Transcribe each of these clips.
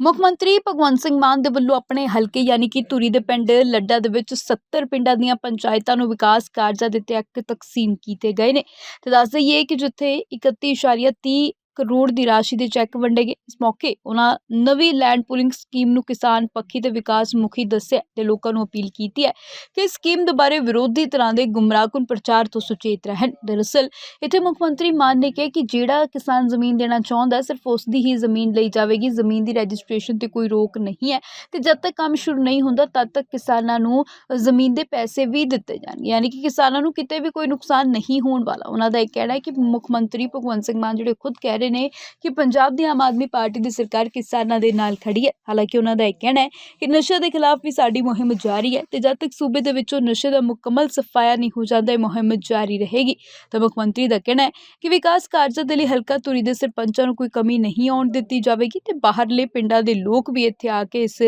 ਮੁੱਖ ਮੰਤਰੀ ਭਗਵੰਤ ਸਿੰਘ ਮਾਨ ਦੇ ਵੱਲੋਂ ਆਪਣੇ ਹਲਕੇ ਯਾਨੀ ਕਿ ਧੂਰੀ ਦੇ ਪਿੰਡ ਲੱਡਾ ਦੇ ਵਿੱਚ 70 ਪਿੰਡਾਂ ਦੀਆਂ ਪੰਚਾਇਤਾਂ ਨੂੰ ਵਿਕਾਸ ਕਾਰਜਾਂ ਦੇ ਤਹਿਤ ਤਕਸੀਮ ਕੀਤੇ ਗਏ ਨੇ। ਤੇ ਦੱਸ ਦਈਏ ਕਿ ਜਿੱਥੇ 31.30 ਕਰੋੜ ਦੀ ਰਾਸ਼ੀ ਦੇ ਚੈੱਕ ਵੰਡੇ ਗਏ। ਇਸ ਮੌਕੇ ਉਹਨਾਂ ਨਵੀਂ ਲੈਂਡ ਪੂਲਿੰਗ ਸਕੀਮ ਨੂੰ ਕਿਸਾਨ ਪੱਖੀ ਤੇ ਵਿਕਾਸ ਮੁਖੀ ਦੱਸਿਆ ਤੇ ਲੋਕਾਂ ਨੂੰ ਅਪੀਲ ਕੀਤੀ ਹੈ ਕਿ ਇਸ ਸਕੀਮ ਦੇ ਬਾਰੇ ਵਿਰੋਧੀ ਤਰ੍ਹਾਂ ਦੇ ਗੁੰਮਰਾਹਕੁਨ ਪ੍ਰਚਾਰ ਤੋਂ ਸੁਚੇਤ ਰਹਿਣ। ਦਰਅਸਲ, ਇੱਥੇ ਮੁੱਖ ਮੰਤਰੀ ਮਾਨ ਨੇ ਕਿਹਾ ਕਿ ਜਿਹੜਾ ਕਿਸਾਨ ਜ਼ਮੀਨ ਦੇਣਾ ਚਾਹੁੰਦਾ ਸਿਰਫ ਉਸ ਦੀ ਹੀ ਜ਼ਮੀਨ ਲਈ ਜਾਵੇਗੀ। ਜ਼ਮੀਨ ਦੀ ਰਜਿਸਟ੍ਰੇਸ਼ਨ ਤੇ ਕੋਈ ਰੋਕ ਨਹੀਂ ਹੈ ਤੇ ਜਦ ਤੱਕ ਕੰਮ ਸ਼ੁਰੂ ਨਹੀਂ ਹੁੰਦਾ, ਤਦ ਤੱਕ ਕਿਸਾਨਾਂ ਨੂੰ ਜ਼ਮੀਨ ਦੇ ਪੈਸੇ ਵੀ ਦਿੱਤੇ ਜਾਣਗੇ। ਯਾਨੀ ਕਿ ਕਿਸਾਨਾਂ ਨੂੰ ਕਿਤੇ ਵੀ ਕੋਈ ਨੁਕਸਾਨ ਨਹੀਂ ਹੋਣ ਵਾਲਾ। ਉਹਨਾਂ ਦਾ ਇਹ ਕਹਿਣਾ ਹੈ ਕਿ ਮੁੱਖ ਮੰਤਰੀ ਭਗਵੰਤ ਸਿੰਘ ਮਾਨ ਜਿਹੜੇ ਖੁਦ ਕਹਿ ਰਹੇ ਨੇ ਕਿ ਪੰਜਾਬ ਦੀ ਆਮ ਆਦਮੀ ਪਾਰਟੀ ਦੀ ਸਰਕਾਰ ਕਿਸਾਨਾਂ ਦੇ ਨਾਲ ਖੜੀ ਹੈ। ਹਾਲਾਂਕਿ ਉਹਨਾਂ ਦਾ ਇਹ ਕਹਿਣਾ ਹੈ ਕਿ ਨਸ਼ੇ ਦੇ ਖਿਲਾਫ ਵੀ ਸਾਡੀ ਮੁਹਿੰਮ ਜਾਰੀ ਹੈ ਤੇ ਜਦ ਤੱਕ ਸੂਬੇ ਦੇ ਵਿੱਚੋਂ ਨਸ਼ੇ ਦਾ ਮੁਕੰਮਲ ਸਫਾਇਆ ਨਹੀਂ ਹੋ ਜਾਂਦਾ, ਇਹ ਮੁਹਿੰਮ ਜਾਰੀ ਰਹੇਗੀ। ਤਾਂ ਮੁੱਖ ਮੰਤਰੀ ਦਾ ਕਹਿਣਾ ਹੈ ਕਿ ਵਿਕਾਸ ਕਾਰਜਾਂ ਦੇ ਲਈ ਹਲਕਾ ਧੂਰੀ ਦੇ ਸਰਪੰਚਾਂ ਨੂੰ ਕੋਈ ਕਮੀ ਨਹੀਂ ਆਉਣ ਦਿੱਤੀ ਜਾਵੇਗੀ ਤੇ ਬਾਹਰਲੇ ਪਿੰਡਾਂ ਦੇ ਲੋਕ ਵੀ ਇੱਥੇ ਆ ਕੇ ਇਸ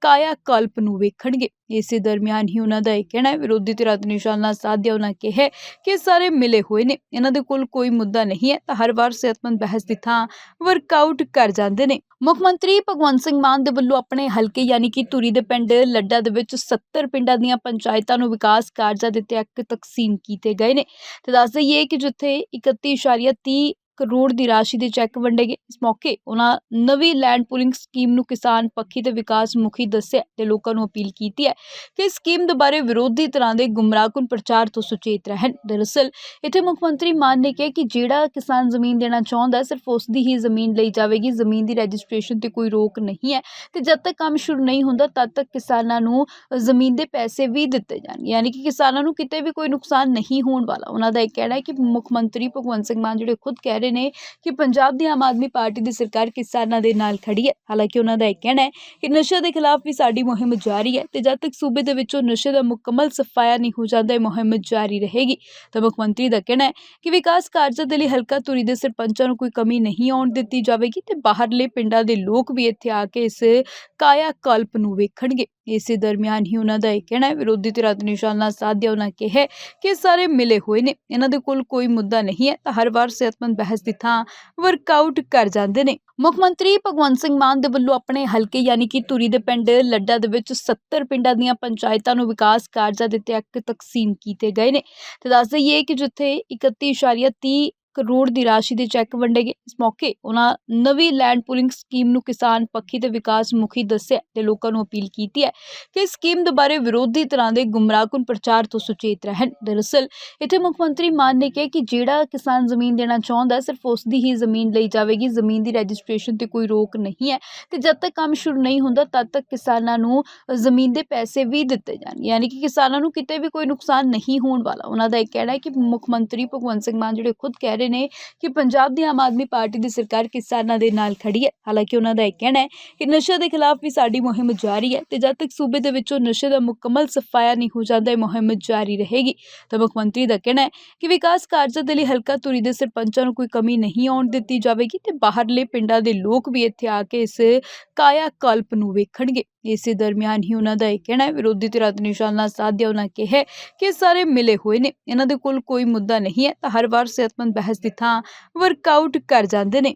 ਕਾਇਆ ਕਲਪ ਨੂੰ ਵੇਖਣਗੇ। ਇਸੇ ਦਰਮਿਆਨ ਹੀ ਉਹਨਾਂ ਦਾ ਇਹ ਕਹਿਣਾ ਹੈ, ਵਿਰੋਧੀ ਧਿਰਾਂ ਤੇ ਨਿਸ਼ਾਨਾ ਸਾਧਿਆ ਉਹਨਾਂ ਕਿਹਾ ਕਿ ਸਾਰੇ ਮਿਲੇ ਹੋਏ ਨੇ, ਇਹਨਾਂ ਦੇ ਕੋਲ ਕੋਈ ਮੁੱਦਾ ਨਹੀਂ ਹੈ, ਤਾਂ ਹਰ ਵਾਰ ਸਿਹਤਮੰਦ ਬਹਿਸ ਦੀ ਥਾਂ ਵਰਕਆਊਟ ਕਰ ਜਾਂਦੇ ਨੇ। ਮੁੱਖ ਮੰਤਰੀ ਭਗਵੰਤ ਸਿੰਘ ਮਾਨ ਦੇ ਵੱਲੋਂ ਆਪਣੇ ਹਲਕੇ ਯਾਨੀ ਕਿ ਧੂਰੀ ਦੇ ਪਿੰਡ ਲੱਡਾ ਦੇ ਵਿੱਚ 70 ਪਿੰਡਾਂ ਦੀਆਂ ਪੰਚਾਇਤਾਂ ਨੂੰ ਵਿਕਾਸ ਕਾਰਜਾਂ ਦੇ ਤਹਿਤ ਤਕਸੀਮ ਕੀਤੇ ਗਏ ਨੇ। ਤੇ ਦੱਸ ਦਈਏ ਕਿ ਜਿੱਥੇ 31.30 ਕਰੋੜ ਦੀ ਰਾਸ਼ੀ ਦੇ ਚੈੱਕ ਵੰਡੇ ਗਏ। ਇਸ ਮੌਕੇ ਉਹਨਾਂ ਨਵੀਂ ਲੈਂਡ ਪੂਲਿੰਗ ਸਕੀਮ ਨੂੰ ਕਿਸਾਨ ਪੱਖੀ ਤੇ ਵਿਕਾਸ ਮੁਖੀ ਦੱਸਿਆ ਤੇ ਲੋਕਾਂ ਨੂੰ ਅਪੀਲ ਕੀਤੀ ਹੈ ਕਿ ਇਸ ਸਕੀਮ ਦੇ ਬਾਰੇ ਵਿਰੋਧੀ ਤਰ੍ਹਾਂ ਦੇ ਗੁੰਮਰਾਹਕੁਨ ਪ੍ਰਚਾਰ ਤੋਂ ਸੁਚੇਤ ਰਹਿਣ। ਦਰਅਸਲ, ਇੱਥੇ ਮੁੱਖ ਮੰਤਰੀ ਮਾਨ ਨੇ ਕਿਹਾ ਕਿ ਜਿਹੜਾ ਕਿਸਾਨ ਜ਼ਮੀਨ ਦੇਣਾ ਚਾਹੁੰਦਾ ਸਿਰਫ ਉਸ ਦੀ ਹੀ ਜ਼ਮੀਨ ਲਈ ਜਾਵੇਗੀ। ਜ਼ਮੀਨ ਦੀ ਰਜਿਸਟ੍ਰੇਸ਼ਨ ਤੇ ਕੋਈ ਰੋਕ ਨਹੀਂ ਹੈ ਤੇ ਜਦ ਤੱਕ ਕੰਮ ਸ਼ੁਰੂ ਨਹੀਂ ਹੁੰਦਾ, ਤਦ ਤੱਕ ਕਿਸਾਨਾਂ ਨੂੰ ਜ਼ਮੀਨ ਦੇ ਪੈਸੇ ਵੀ ਦਿੱਤੇ ਜਾਣਗੇ। ਯਾਨੀ ਕਿ ਕਿਸਾਨਾਂ ਨੂੰ ਕਿਤੇ ਵੀ ਕੋਈ ਨੁਕਸਾਨ ਨਹੀਂ ਹੋਣ ਵਾਲਾ। ਉਹਨਾਂ ਦਾ ਇਹ ਕਹਿਣਾ ਹੈ ਕਿ ਮੁੱਖ ਮੰਤਰੀ ਭਗਵੰਤ ਸਿੰਘ ਮਾਨ ਜਿਹੜੇ ਖੁਦ ਕਹਿ ਰਹੇ ਨੇ ਕਿ ਪੰਜਾਬ ਦੀ ਆਮ ਆਦਮੀ ਪਾਰਟੀ ਦੀ ਸਰਕਾਰ ਕਿਸਾਨਾਂ ਦੇ ਨਾਲ ਖੜੀ ਹੈ। ਹਾਲਾਂਕਿ ਉਹਨਾਂ ਦਾ ਇਹ ਕਹਿਣਾ ਹੈ ਕਿ ਨਸ਼ੇ ਦੇ ਖਿਲਾਫ ਵੀ ਸਾਡੀ ਮੁਹਿੰਮ ਜਾਰੀ ਹੈ ਤੇ ਜਦ ਤੱਕ ਸੂਬੇ ਦੇ ਵਿੱਚੋਂ ਨਸ਼ੇ ਦਾ ਮੁਕੰਮਲ ਸਫਾਇਆ ਨਹੀਂ ਹੋ ਜਾਂਦਾ, ਇਹ ਮੁਹਿੰਮ ਜਾਰੀ ਰਹੇਗੀ। ਤਾਂ ਮੁੱਖ ਮੰਤਰੀ ਦਾ ਕਹਿਣਾ ਹੈ ਕਿ ਵਿਕਾਸ ਕਾਰਜਾਂ ਦੇ ਲਈ ਹਲਕਾ ਧੂਰੀ ਦੇ ਸਰਪੰਚਾਂ ਨੂੰ ਕੋਈ ਕਮੀ ਨਹੀਂ ਆਉਣ ਦਿੱਤੀ ਜਾਵੇਗੀ ਤੇ ਬਾਹਰਲੇ ਪਿੰਡਾਂ ਦੇ ਲੋਕ ਵੀ ਇੱਥੇ ਆ ਕੇ ਇਸ ਕਾਇਆ ਕਲਪ ਨੂੰ ਵੇਖਣਗੇ। ਇਸੇ ਦਰਮਿਆਨ ਹੀ ਉਹਨਾਂ ਦਾ ਇਹ ਕਹਿਣਾ ਹੈ, ਵਿਰੋਧੀ ਧਿਰਾਂ ਤੇ ਨਿਸ਼ਾਨਾ ਸਾਧਿਆ ਉਹਨਾਂ ਕਿਹਾ ਕਿ ਸਾਰੇ ਮਿਲੇ ਹੋਏ ਨੇ। ਇਹਨਾਂ ਦੇ ਕੋਲ ਕੋਈ ਮੁੱਦਾ ਨਹੀਂ ਹੈ, ਤਾਂ ਹਰ ਵਾਰ ਸਿਹਤਮੰਦ ਬਹਿਸ ਦੀ ਥਾਂ ਵਰਕਆਊਟ ਕਰ ਜਾਂਦੇ ਨੇ। ਮੁੱਖ ਮੰਤਰੀ ਭਗਵੰਤ ਸਿੰਘ ਮਾਨ ਦੇ ਵੱਲੋਂ ਆਪਣੇ ਹਲਕੇ ਯਾਨੀ ਕਿ ਧੂਰੀ ਦੇ ਪਿੰਡ ਲੱਡਾ ਦੇ ਵਿੱਚ 70 ਪਿੰਡਾਂ ਦੀਆਂ ਪੰਚਾਇਤਾਂ ਨੂੰ ਵਿਕਾਸ ਕਾਰਜਾਂ ਦੇ ਤਹਿਤ ਤਕਸੀਮ ਕੀਤੇ ਗਏ ਨੇ। ਤੇ ਦੱਸ ਦਈਏ ਕਿ ਜਿੱਥੇ 31.30 ਕਰੋੜ ਦੀ ਰਾਸ਼ੀ ਦੇ ਚੈੱਕ ਵੰਡੇ ਗਏ ਇਸ ਮੌਕੇ ਉਹਨਾਂ ਨਵੀਂ ਲੈਂਡ ਪੂਲਿੰਗ ਸਕੀਮ ਨੂੰ ਕਿਸਾਨ ਪੱਖੀ ਤੇ ਵਿਕਾਸ ਮੁਖੀ ਦੱਸਿਆ ਤੇ ਲੋਕਾਂ ਨੂੰ ਅਪੀਲ ਕੀਤੀ ਹੈ ਕਿ ਇਸ ਸਕੀਮ ਦੇ ਬਾਰੇ ਵਿਰੋਧੀ ਤਰ੍ਹਾਂ ਦੇ ਗੁੰਮਰਾਹਕੁਨ ਪ੍ਰਚਾਰ ਤੋਂ ਸੁਚੇਤ ਰਹਿਣ। ਦਰਅਸਲ ਇੱਥੇ ਮੁੱਖ ਮੰਤਰੀ ਮਾਨ ਨੇ ਕਿਹਾ ਕਿ ਜਿਹੜਾ ਕਿਸਾਨ ਜ਼ਮੀਨ ਦੇਣਾ ਚਾਹੁੰਦਾ ਹੈ, ਸਿਰਫ ਉਸ ਦੀ ਹੀ ਜ਼ਮੀਨ ਲਈ ਜਾਵੇਗੀ। ਜ਼ਮੀਨ ਦੀ ਰਜਿਸਟ੍ਰੇਸ਼ਨ ਤੇ ਕੋਈ ਰੋਕ ਨਹੀਂ ਹੈ ਤੇ ਜਦ ਤੱਕ ਕੰਮ ਸ਼ੁਰੂ ਨਹੀਂ ਹੁੰਦਾ ਤਦ ਤੱਕ ਕਿਸਾਨਾਂ ਨੂੰ ਜ਼ਮੀਨ ਦੇ ਪੈਸੇ ਵੀ ਦਿੱਤੇ ਜਾਣਗੇ। ਯਾਨੀ ਕਿ ਕਿਸਾਨਾਂ ਨੂੰ ਕਿਤੇ ਵੀ ਕੋਈ ਨੁਕਸਾਨ ਨਹੀਂ ਹੋਣ ਵਾਲਾ। ਉਹਨਾਂ ਦਾ ਇਹ ਕਹਿਣਾ ਹੈ ਕਿ ਮੁੱਖ ਮੰਤਰੀ ਭਗਵੰਤ ਸਿੰਘ ਮਾਨ ਜਿਹੜੇ ਖੁਦ ਕਹਿ ਰਹੇ ਨੇ ਕਿ ਪੰਜਾਬ ਦੀ ਆਮ ਆਦਮੀ ਪਾਰਟੀ ਦੀ ਸਰਕਾਰ ਕਿਸਾਨਾਂ ਦੇ ਨਾਲ ਖੜੀ ਹੈ? ਹਾਲਾਂਕਿ ਉਹਨਾਂ ਦਾ ਇਹ ਕਹਿਣਾ ਹੈ ਕਿ ਨਸ਼ੇ ਦੇ ਖਿਲਾਫ ਵੀ ਸਾਡੀ ਮੁਹਿੰਮ ਜਾਰੀ ਹੈ ਤੇ ਜਦ ਤੱਕ ਸੂਬੇ ਦੇ ਵਿੱਚੋਂ ਨਸ਼ੇ ਦਾ ਮੁਕੰਮਲ ਸਫਾਇਆ ਨਹੀਂ ਹੋ ਜਾਂਦਾ, ਇਹ ਮੁਹਿੰਮ ਜਾਰੀ ਰਹੇਗੀ। ਤਾਂ ਮੁੱਖ ਮੰਤਰੀ ਦਾ ਕਹਿਣਾ ਹੈ ਕਿ ਵਿਕਾਸ ਕਾਰਜਾਂ ਦੇ ਲਈ ਹਲਕਾ ਧੂਰੀ ਦੇ ਸਰਪੰਚਾਂ ਨੂੰ ਕੋਈ ਕਮੀ ਨਹੀਂ ਆਉਣ ਦਿੱਤੀ ਜਾਵੇਗੀ ਤੇ ਬਾਹਰਲੇ ਪਿੰਡਾਂ ਦੇ ਲੋਕ ਵੀ ਇੱਥੇ ਆ ਕੇ ਇਸ ਕਾਇਆ ਕਲਪ ਨੂੰ ਵੇਖਣਗੇ। ਇਸੇ ਦਰਮਿਆਨ ਹੀ ਉਹਨਾਂ ਦਾ ਇਹ ਕਹਿਣਾ ਹੈ, ਵਿਰੋਧੀ ਧਿਰਾਂ ਤੇ ਨਿਸ਼ਾਨਾ ਸਾਧਿਆ ਉਹਨਾਂ ਕਿਹਾ ਕਿ ਇਹ ਸਾਰੇ ਮਿਲੇ ਹੋਏ ਨੇ। ਇਹਨਾਂ ਦੇ ਕੋਲ ਕੋਈ ਮੁੱਦਾ ਨਹੀਂ ਹੈ। ਤਾਂ ਹਰ ਵਾਰ ਸਿਹਤਮੰਦ ਬਹਿਸ ਦੀ ਥਾਂ ਵਰਕਆਊਟ ਕਰ ਜਾਂਦੇ ਨੇ।